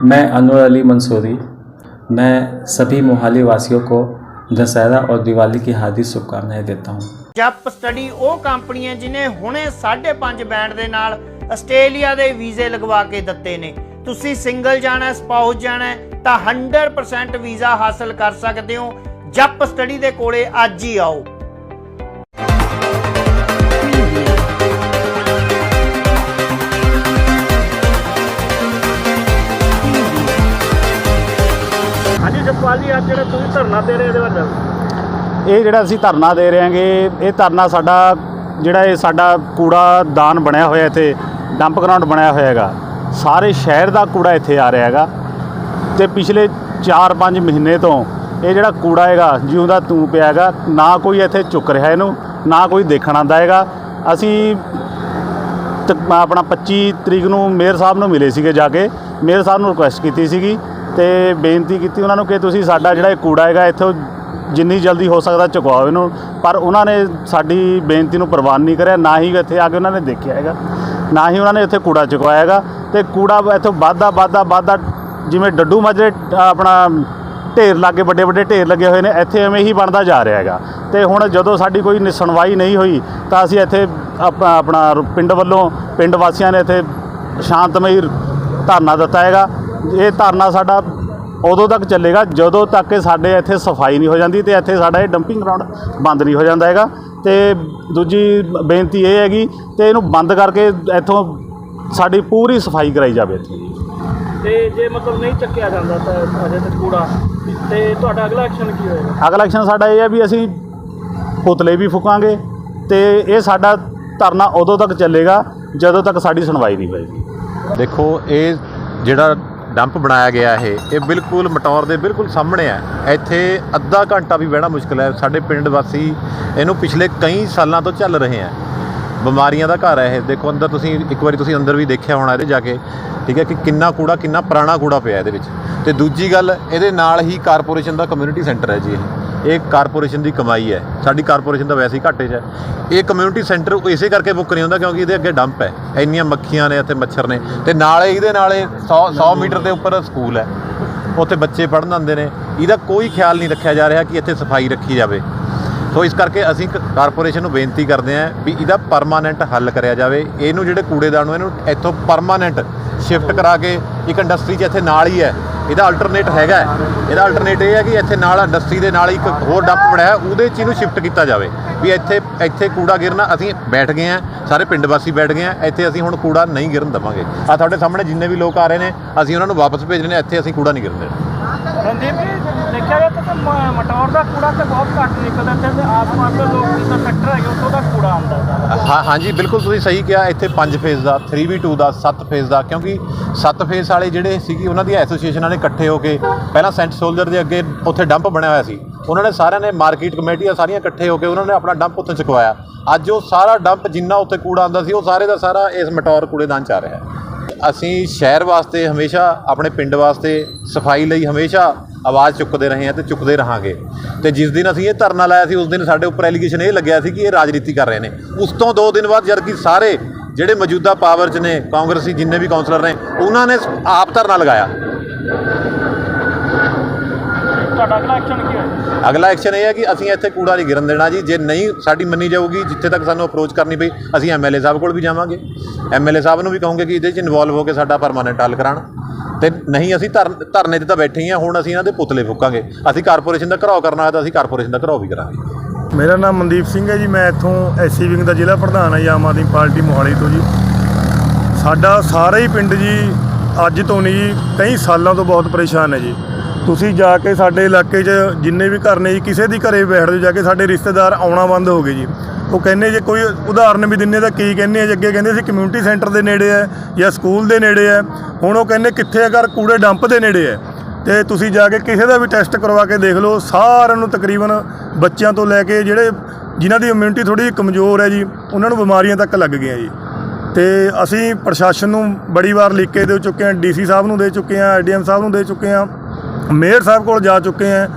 मैं अनवर अली मंसूरी मैं सभी मोहाली वासियों को दशहरा और दिवाली की हार्दिक शुभकामनाएं देता हूँ ਜਪ ਸਟੱਡੀ ਉਹ ਕੰਪਨੀ ਹੈ ਜਿਨੇ ਹੁਣੇ 5.5 ਬੈਂਡ ਦੇ ਨਾਲ ਆਸਟ੍ਰੇਲੀਆ ਦੇ ਵੀਜ਼ੇ ਲਗਵਾ ਕੇ ਦਿੱਤੇ ਨੇ ਤੁਸੀਂ ਸਿੰਗਲ ਜਾਣਾ ਹੈ, ਸਪਾਊਸ ਜਾਣਾ ਹੈ ਤਾਂ 100% ਵੀਜ਼ਾ ਹਾਸਲ ਕਰ ਸਕਦੇ ਹੋ ਜਪ ਸਟੱਡੀ ਦੇ ਕੋਲੇ ਅੱਜ ਹੀ ਆਓ ਹਾਂਜੀ ਜਪਾਲ ਜੀ, ਅੱਜ ਜਿਹੜਾ ਤੁਸੀਂ ਧਰਨਾ ਦੇ ਰਹੇ ਇਹਦੇ ਬਾਰੇ ਇਹ ਜਿਹੜਾ ਅਸੀਂ ਧਰਨਾ ਦੇ ਰਹੇ ਹਾਂਗੇ ਇਹ ਧਰਨਾ ਸਾਡਾ, ਜਿਹੜਾ ਇਹ ਸਾਡਾ ਕੂੜਾ ਦਾਨ ਬਣਿਆ ਹੋਇਆ ਇੱਥੇ ਡੰਪ ਗਰਾਊਂਡ ਬਣਿਆ ਹੋਇਆ ਹੈਗਾ। ਸਾਰੇ ਸ਼ਹਿਰ ਦਾ ਕੂੜਾ ਇੱਥੇ ਆ ਰਿਹਾ ਹੈਗਾ। ਤੇ ਪਿਛਲੇ 4-5 ਮਹੀਨੇ ਤੋਂ ਇਹ ਜਿਹੜਾ ਕੂੜਾ ਹੈਗਾ, ਜਿਉਂਦਾ ਤੂੰ ਪਿਆ ਹੈਗਾ, ਨਾ ਕੋਈ ਇੱਥੇ ਚੁੱਕ ਰਿਹਾ ਇਹਨੂੰ, ਨਾ ਕੋਈ ਦੇਖਣ ਆਉਂਦਾ ਹੈਗਾ। ਅਸੀਂ ਤਕ ਆਪਣਾ 25 ਤਰੀਕ ਨੂੰ ਮੇਅਰ ਸਾਹਿਬ ਨੂੰ ਮਿਲੇ ਸੀਗੇ ਜਾ ਕੇ, ਮੇਅਰ ਸਾਹਿਬ ਨੂੰ ਰਿਕੁਐਸਟ ਕੀਤੀ ਸੀਗੀ। ਤੇ ਬੇਨਤੀ ਕੀਤੀ ਉਹਨਾਂ ਨੂੰ ਕਿ ਤੁਸੀਂ ਸਾਡਾ ਜਿਹੜਾ ਇਹ ਕੂੜਾ ਹੈਗਾ, ਇੱਥੋਂ ਜਿੰਨੀ ਜਲਦੀ ਹੋ ਸਕਦਾ ਚੁਕਵਾਓ ਇਹਨੂੰ। ਪਰ ਉਹਨਾਂ ਨੇ ਸਾਡੀ ਬੇਨਤੀ ਨੂੰ ਪ੍ਰਵਾਨ ਨਹੀਂ ਕਰਿਆ, ਨਾ ਹੀ ਇੱਥੇ ਆ ਕੇ ਉਹਨਾਂ ਨੇ ਦੇਖਿਆ ਹੈਗਾ। ਨਾ ਹੀ ਉਹਨਾਂ ਨੇ ਇੱਥੇ ਕੂੜਾ ਚੁਕਵਾਇਆ ਹੈਗਾ ਤੇ ਕੂੜਾ ਇੱਥੋਂ ਵੱਧਦਾ ਵੱਧਦਾ ਵੱਧਦਾ ਜਿਵੇਂ ਡੱਡੂ ਮਾਜਰੇ ਆਪਣਾ ਢੇਰ ਲਾਗੇ, ਵੱਡੇ ਵੱਡੇ ਢੇਰ ਲੱਗੇ ਹੋਏ ਨੇ, ਇੱਥੇ ਐਵੇਂ ਹੀ ਬਣਦਾ ਜਾ ਰਿਹਾ ਹੈਗਾ। ਤੇ ਹੁਣ ਜਦੋਂ ਸਾਡੀ ਕੋਈ ਨਿ- ਸੁਣਵਾਈ ਨਹੀਂ ਹੋਈ, ਤਾਂ ਅਸੀਂ ਇੱਥੇ ਆਪਣਾ ਆਪਣਾ ਪਿੰਡ ਵੱਲੋਂ ਪਿੰਡ ਵਾਸੀਆਂ ਨੇ ਇੱਥੇ ਸ਼ਾਂਤਮਈ ਧਰਨਾ ਦਿੱਤਾ ਹੈਗਾ। ਇਹ ਧਰਨਾ ਸਾਡਾ ਉਦੋਂ ਤੱਕ ਚੱਲੇਗਾ ਜਦੋਂ ਤੱਕ ਕਿ ਸਾਡੇ ਇੱਥੇ ਸਫ਼ਾਈ ਨਹੀਂ ਹੋ ਜਾਂਦੀ ਤੇ ਇੱਥੇ ਸਾਡਾ ਇਹ ਡੰਪਿੰਗ ਗਰਾਊਂਡ ਬੰਦ ਨਹੀਂ ਹੋ ਜਾਂਦਾ ਹੈਗਾ। ਤੇ ਦੂਜੀ ਬੇਨਤੀ ਇਹ ਹੈਗੀ ਤੇ ਇਹਨੂੰ ਬੰਦ ਕਰਕੇ ਇੱਥੋਂ ਸਾਡੀ ਪੂਰੀ ਸਫ਼ਾਈ ਕਰਾਈ ਜਾਵੇ ਇੱਥੇ। ਜੀ ਤੇ ਜੇ ਮਤਲਬ ਨਹੀਂ ਚੱਕਿਆ ਜਾਂਦਾ ਤਾਂ ਅਜੇ ਤੱਕ ਕੂੜਾ ਤੇ ਤੁਹਾਡਾ ਅਗਲਾ ਐਕਸ਼ਨ ਕੀ ਹੋਏਗਾ? ਅਗਲਾ ਐਕਸ਼ਨ ਸਾਡਾ ਇਹ ਹੈ ਵੀ ਅਸੀਂ ਪੁਤਲੇ ਵੀ ਫੁਕਾਂਗੇ ਤੇ ਇਹ ਸਾਡਾ ਧਰਨਾ ਉਦੋਂ ਤੱਕ ਚੱਲੇਗਾ ਜਦੋਂ ਤੱਕ ਸਾਡੀ ਸੁਣਵਾਈ ਨਹੀਂ ਹੋਏਗੀ। ਦੇਖੋ ਇਹ ਜਿਹੜਾ ਡੰਪ ਬਣਾਇਆ ਗਿਆ ਇਹ ਇਹ ਬਿਲਕੁਲ ਮਟੌਰ ਦੇ ਬਿਲਕੁਲ ਸਾਹਮਣੇ ਹੈ। ਇੱਥੇ ਅੱਧਾ ਘੰਟਾ ਵੀ ਬਹਿਣਾ ਮੁਸ਼ਕਲ ਹੈ। ਸਾਡੇ ਪਿੰਡ ਵਾਸੀ ਇਹਨੂੰ ਪਿਛਲੇ ਕਈ ਸਾਲਾਂ ਤੋਂ ਚੱਲ ਰਹੇ ਹੈ। ਬਿਮਾਰੀਆਂ ਦਾ ਘਰ ਹੈ ਇਹ। ਦੇਖੋ, ਅੰਦਰ ਤੁਸੀਂ, ਇੱਕ ਵਾਰੀ ਤੁਸੀਂ ਅੰਦਰ ਵੀ ਦੇਖਿਆ ਹੋਣਾ ਇਹਦੇ ਜਾ ਕੇ, ਠੀਕ ਹੈ ਕਿ ਕਿੰਨਾ ਕੂੜਾ, ਕਿੰਨਾ ਪੁਰਾਣਾ ਕੂੜਾ ਪਿਆ ਇਹਦੇ ਵਿੱਚ। ਤੇ ਦੂਜੀ ਗੱਲ, ਇਹਦੇ ਨਾਲ ਹੀ ਕਾਰਪੋਰੇਸ਼ਨ ਦਾ ਕਮਿਊਨਿਟੀ ਸੈਂਟਰ ਹੈ ਜੀ ਇਹ। ਇਹ ਕਾਰਪੋਰੇਸ਼ਨ ਦੀ ਕਮਾਈ ਹੈ। ਸਾਡੀ ਕਾਰਪੋਰੇਸ਼ਨ ਦਾ ਵੈਸੇ ਹੀ ਘਾਟੇ 'ਚ ਹੈ। ਇਹ ਕਮਿਊਨਿਟੀ ਸੈਂਟਰ ਇਸੇ ਕਰਕੇ ਬੁੱਕ ਨਹੀਂ ਹੁੰਦਾ ਕਿਉਂਕਿ ਇਹਦੇ ਅੱਗੇ ਡੰਪ ਹੈ। ਇੰਨੀਆਂ ਮੱਖੀਆਂ ਨੇ ਇੱਥੇ ਮੱਛਰ ਨੇ। ਤੇ ਨਾਲੇ ਇਹਦੇ ਨਾਲੇ 100 100 ਮੀਟਰ ਦੇ ਉੱਪਰ ਸਕੂਲ ਹੈ। ਉੱਥੇ ਬੱਚੇ ਪੜ੍ਹਨ ਆਉਂਦੇ ਨੇ। ਇਹਦਾ ਕੋਈ ਖਿਆਲ ਨਹੀਂ ਰੱਖਿਆ ਜਾ ਰਿਹਾ ਕਿ ਇੱਥੇ ਸਫ਼ਾਈ ਰੱਖੀ ਜਾਵੇ। ਸੋ ਇਸ ਕਰਕੇ ਅਸੀਂ ਕ- ਕਾਰਪੋਰੇਸ਼ਨ ਨੂੰ ਬੇਨਤੀ ਕਰਦੇ ਹਾਂ ਵੀ ਇਹਦਾ ਪਰਮਾਨੈਂਟ ਹੱਲ ਕਰਿਆ ਜਾਵੇ। ਇਹਨੂੰ ਜਿਹੜੇ ਕੂੜੇਦਾਨ ਨੂੰ, ਇਹਨੂੰ ਇੱਥੋਂ ਪਰਮਾਨੈਂਟ ਸ਼ਿਫਟ ਕਰਾ ਕੇ ਇੱਕ ਇੰਡਸਟਰੀ 'ਚ ਇੱਥੇ ਨਾਲ ਹੀ ਹੈ। ਇਹਦਾ ਅਲਟਰਨੇਟ ਹੈਗਾ ਇਹਦਾ ਅਲਟਰਨੇਟ ਇਹ ਹੈ ਕਿ ਇੱਥੇ ਨਾਲ ਇੰਡਸਟਰੀ ਦੇ ਨਾਲ ਇੱਕ ਹੋਰ ਡੰਪ ਬਣਾਇਆ, ਉਹਦੇ 'ਚ ਇਹਨੂੰ ਸ਼ਿਫਟ ਕੀਤਾ ਜਾਵੇ। ਵੀ ਇੱਥੇ ਇੱਥੇ ਕੂੜਾ ਗਿਰਨਾ, ਅਸੀਂ ਬੈਠ ਗਏ ਆ ਸਾਰੇ ਪਿੰਡ ਵਾਸੀ ਬੈਠ ਗਏ ਆ ਇੱਥੇ ਅਸੀਂ ਹੁਣ ਕੂੜਾ ਨਹੀਂ ਗਿਰਨ ਦੇਵਾਂਗੇ। ਆ ਤੁਹਾਡੇ ਸਾਹਮਣੇ ਜਿੰਨੇ ਵੀ ਲੋਕ ਆ ਰਹੇ ਨੇ, ਅਸੀਂ ਉਹਨਾਂ ਨੂੰ ਵਾਪਸ ਭੇਜ ਭੇਜਣੇ ਨੇ, ਇੱਥੇ ਅਸੀਂ ਕੂੜਾ ਨਹੀਂ ਗਿਰਨ ਦੇਣਾ ਰਣਦੀਪ ਜੀ ਦੇਖਿਆ ਗਿਆ ਤਾਂ ਮਟੌਰ ਦਾ ਕੂੜਾ ਤਾਂ ਬਹੁਤ ਘੱਟ ਨਿਕਲਦਾ ਇੱਥੇ ਤੇ ਆਸ-ਪਾਸ ਦੇ ਲੋਕ ਜਿੱਦਾਂ ਫੈਕਟਰ ਹੈਗੇ ਉੱਥੋਂ ਦਾ ਕੂੜਾ ਆਉਂਦਾ ਸਾਰਾ ਹਾਂ ਹਾਂਜੀ ਬਿਲਕੁਲ ਤੁਸੀਂ ਸਹੀ ਕਿਹਾ, ਇੱਥੇ 5 ਫੇਜ਼ ਦਾ 3v2 ਦਾ 7 ਫੇਜ਼ ਦਾ, ਕਿਉਂਕਿ 7 ਫੇਜ਼ ਵਾਲੇ ਜਿਹੜੇ ਸੀਗੇ, ਉਹਨਾਂ ਦੀਆਂ ਐਸੋਸੀਏਸ਼ਨਾਂ ਨੇ ਇਕੱਠੇ ਹੋ ਕੇ, ਪਹਿਲਾਂ ਸੈਂਟ ਸੋਲਜਰ ਦੇ ਅੱਗੇ ਉੱਥੇ ਡੰਪ ਬਣਿਆ ਹੋਇਆ ਸੀ। ਉਹਨਾਂ ਨੇ ਸਾਰਿਆਂ ਨੇ ਮਾਰਕੀਟ ਕਮੇਟੀਆਂ ਸਾਰੀਆਂ ਇਕੱਠੇ ਹੋ ਕੇ ਉਹਨਾਂ ਨੇ ਆਪਣਾ ਡੰਪ ਉੱਥੇ ਚੁਕਵਾਇਆ। ਅੱਜ ਉਹ ਸਾਰਾ ਡੰਪ ਜਿੰਨਾ ਉੱਥੇ ਕੂੜਾ ਆਉਂਦਾ ਸੀ, ਉਹ ਸਾਰੇ ਦਾ ਸਾਰਾ ਇਸ ਮਟੌਰ ਕੂੜੇਦਾਨ ਚ ਆ ਰਿਹਾ ਹੈ। ਅਸੀਂ ਸ਼ਹਿਰ ਵਾਸਤੇ ਹਮੇਸ਼ਾ, ਆਪਣੇ ਪਿੰਡ ਵਾਸਤੇ, ਸਫ਼ਾਈ ਲਈ ਹਮੇਸ਼ਾ ਆਵਾਜ਼ ਚੁੱਕਦੇ ਰਹੇ ਹਾਂ ਤੇ ਚੁੱਕਦੇ ਰਹਾਂਗੇ। ਤੇ ਜਿਸ ਦਿਨ ਅਸੀਂ ਇਹ ਧਰਨਾ ਲਾਇਆ ਸੀ ਉਸ ਦਿਨ ਸਾਡੇ ਉੱਪਰ ਐਲੀਗੇਸ਼ਨ ਇਹ ਲੱਗਿਆ ਸੀ ਕਿ ਇਹ ਰਾਜਨੀਤੀ ਕਰ ਰਹੇ ਨੇ। ਉਸ ਤੋਂ 2 ਦਿਨ ਬਾਅਦ ਜਦ ਕਿ ਸਾਰੇ ਜਿਹੜੇ ਮੌਜੂਦਾ ਪਾਵਰ 'ਚ ਨੇ ਕਾਂਗਰਸੀ ਜਿੰਨੇ ਵੀ ਕਾਉਂਸਲਰ ਨੇ ਉਹਨਾਂ ਨੇ ਆਪ ਧਰਨਾ ਲਗਾਇਆ। ਤੁਹਾਡਾ ਅਗਲਾ ਐਕਸ਼ਨ ਕੀ ਅਗਲਾ ਐਕਸ਼ਨ ਇਹ ਹੈ ਕਿ ਅਸੀਂ ਇੱਥੇ ਕੂੜਾ ਨਹੀਂ ਗਿਰਨ ਦੇਣਾ ਜੀ। ਜੇ ਨਹੀਂ ਸਾਡੀ ਮੰਨੀ ਜਾਊਗੀ ਜਿੱਥੇ ਤੱਕ ਸਾਨੂੰ ਅਪਰੋਚ ਕਰਨੀ ਪਈ ਅਸੀਂ ਐਮਐਲਏ ਸਾਹਿਬ ਕੋਲ ਵੀ ਜਾਵਾਂਗੇ। ਐਮਐਲਏ ਸਾਹਿਬ ਨੂੰ ਵੀ ਕਹੋਗੇ ਕਿ ਇਹਦੇ 'ਚ ਇਨਵੋਲਵ ਹੋ ਕੇ ਸਾਡਾ ਪਰਮਾਨੈਂਟ ਹੱਲ ਕਰਾਉਣ। ਤੇ ਨਹੀਂ, ਅਸੀਂ ਧਰ, ਧਰਨੇ ਤੇ ਤਾਂ ਬੈਠੇ ਹੀ ਹਾਂ ਹੁਣ ਅਸੀਂ ਇਹਨਾਂ ਦੇ ਪੁਤਲੇ ਫੂਕਾਂਗੇ। ਅਸੀਂ ਕਾਰਪੋਰੇਸ਼ਨ ਦਾ ਘਰਾਓ ਕਰਨਾ ਹੈ ਤਾਂ ਅਸੀਂ ਕਾਰਪੋਰੇਸ਼ਨ ਦਾ ਘਰਾਓ ਵੀ ਕਰਾਂਗੇ। ਮੇਰਾ ਨਾਮ ਮਨਦੀਪ ਸਿੰਘ ਹੈ ਜੀ, ਮੈਂ ਇੱਥੋਂ ਐਸਸੀ ਵਿੰਗ ਦਾ ਜ਼ਿਲ੍ਹਾ ਪ੍ਰਧਾਨ ਹਾਂ ਜੀ, ਆਮ ਆਦਮੀ ਪਾਰਟੀ ਮੋਹਾਲੀ ਤੋਂ ਜੀ। ਸਾਡਾ ਸਾਰਾ ਹੀ ਪਿੰਡ ਜੀ, ਅੱਜ ਤੋਂ ਨਹੀਂ ਜੀ ਕਈ ਸਾਲਾਂ ਤੋਂ ਬਹੁਤ ਪਰੇਸ਼ਾਨ ਹੈ ਜੀ। ਤੁਸੀਂ ਜਾ ਕੇ ਸਾਡੇ ਇਲਾਕੇ 'ਚ ਜਿੰਨੇ ਵੀ ਘਰ ਨੇ ਜੀ, ਕਿਸੇ ਦੀ ਘਰੇ ਬੈਠ ਜਾਓ, ਜਾ ਕੇ ਸਾਡੇ ਰਿਸ਼ਤੇਦਾਰ ਆਉਣਾ ਬੰਦ ਹੋ ਗਏ ਜੀ। ਉਹ ਕਹਿੰਦੇ ਜੇ ਕੋਈ ਉਦਾਹਰਨ ਵੀ ਦਿੰਨੇ ਤਾਂ ਕੀ ਕਹਿੰਦੇ ਆ ਜੀ? ਅੱਗੇ ਕਹਿੰਦੇ ਸੀ ਕਮਿਊਨਿਟੀ ਸੈਂਟਰ ਦੇ ਨੇੜੇ ਹੈ ਜਾਂ ਸਕੂਲ ਦੇ ਨੇੜੇ ਹੈ ਹੁਣ ਉਹ ਕਹਿੰਦੇ ਕਿੱਥੇ ਅਗਰ ਕੂੜੇ ਡੰਪ ਦੇ ਨੇੜੇ ਹੈ ਤੇ ਤੁਸੀਂ ਜਾ ਕੇ ਕਿਸੇ ਦਾ ਵੀ ਟੈਸਟ ਕਰਵਾ ਕੇ ਦੇਖ ਲਓ, ਸਾਰਿਆਂ ਨੂੰ ਤਕਰੀਬਨ ਬੱਚਿਆਂ ਤੋਂ ਲੈ ਕੇ ਜਿਹੜੇ ਜਿਨ੍ਹਾਂ ਦੀ ਇਮਿਊਨਿਟੀ ਥੋੜੀ ਕਮਜ਼ੋਰ ਹੈ ਜੀ, ਉਹਨਾਂ ਨੂੰ ਬਿਮਾਰੀਆਂ ਤੱਕ ਲੱਗ ਗਈਆਂ ਜੀ। ਤੇ ਅਸੀਂ ਪ੍ਰਸ਼ਾਸਨ ਨੂੰ ਬੜੀ ਵਾਰ ਲਿਖ ਕੇ ਦੇ ਚੁੱਕੇ ਹਾਂ, ਡੀਸੀ ਸਾਹਿਬ ਨੂੰ ਦੇ ਚੁੱਕੇ ਹਾਂ ਐਡੀਐਮ ਸਾਹਿਬ ਨੂੰ ਦੇ ਚੁੱਕੇ ਹਾਂ। ਮੇਅਰ ਸਾਹਿਬ ਕੋਲ ਜਾ ਚੁੱਕੇ ਹਾਂ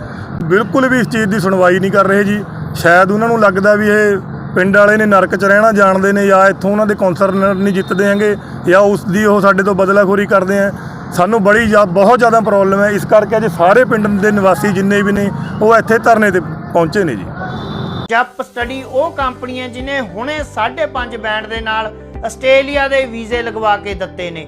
ਬਿਲਕੁਲ ਵੀ ਇਸ ਚੀਜ਼ ਦੀ ਸੁਣਵਾਈ ਨਹੀਂ ਕਰ ਰਹੇ ਜੀ। ਸ਼ਾਇਦ ਉਹਨਾਂ ਨੂੰ ਲੱਗਦਾ ਵੀ ਇਹ ਪਿੰਡ ਵਾਲੇ ਨੇ ਨਰਕ 'ਚ ਰਹਿਣਾ ਜਾਣਦੇ ਨੇ ਜਾਂ ਇੱਥੋਂ ਉਹਨਾਂ ਦੇ ਕੌਂਸਲਰ ਨਹੀਂ ਜਿੱਤਦੇ ਹੈਗੇ ਜਾਂ ਉਸ ਦੀ ਉਹ ਸਾਡੇ ਤੋਂ ਬਦਲਾਖੋਰੀ ਕਰਦੇ ਆ। ਸਾਨੂੰ ਬੜੀ ਜ਼ਿਆ- ਬਹੁਤ ਜ਼ਿਆਦਾ ਪ੍ਰੋਬਲਮ ਹੈ। ਇਸ ਕਰਕੇ ਅੱਜ ਸਾਰੇ ਪਿੰਡ ਦੇ ਨਿਵਾਸੀ ਜਿੰਨੇ ਵੀ ਨੇ, ਉਹ ਇੱਥੇ ਧਰਨੇ ਤੇ ਪਹੁੰਚੇ ਨੇ ਜੀ। ਜੱਪ ਸਟੱਡੀ ਉਹ ਕੰਪਨੀ ਹੈ ਜਿਨੇ ਹੁਣੇ 5.5 ਬੈਂਡ ਦੇ ਨਾਲ ਆਸਟ੍ਰੇਲੀਆ ਦੇ ਵੀਜ਼ੇ ਲਗਵਾ ਕੇ ਦਿੱਤੇ ਨੇ।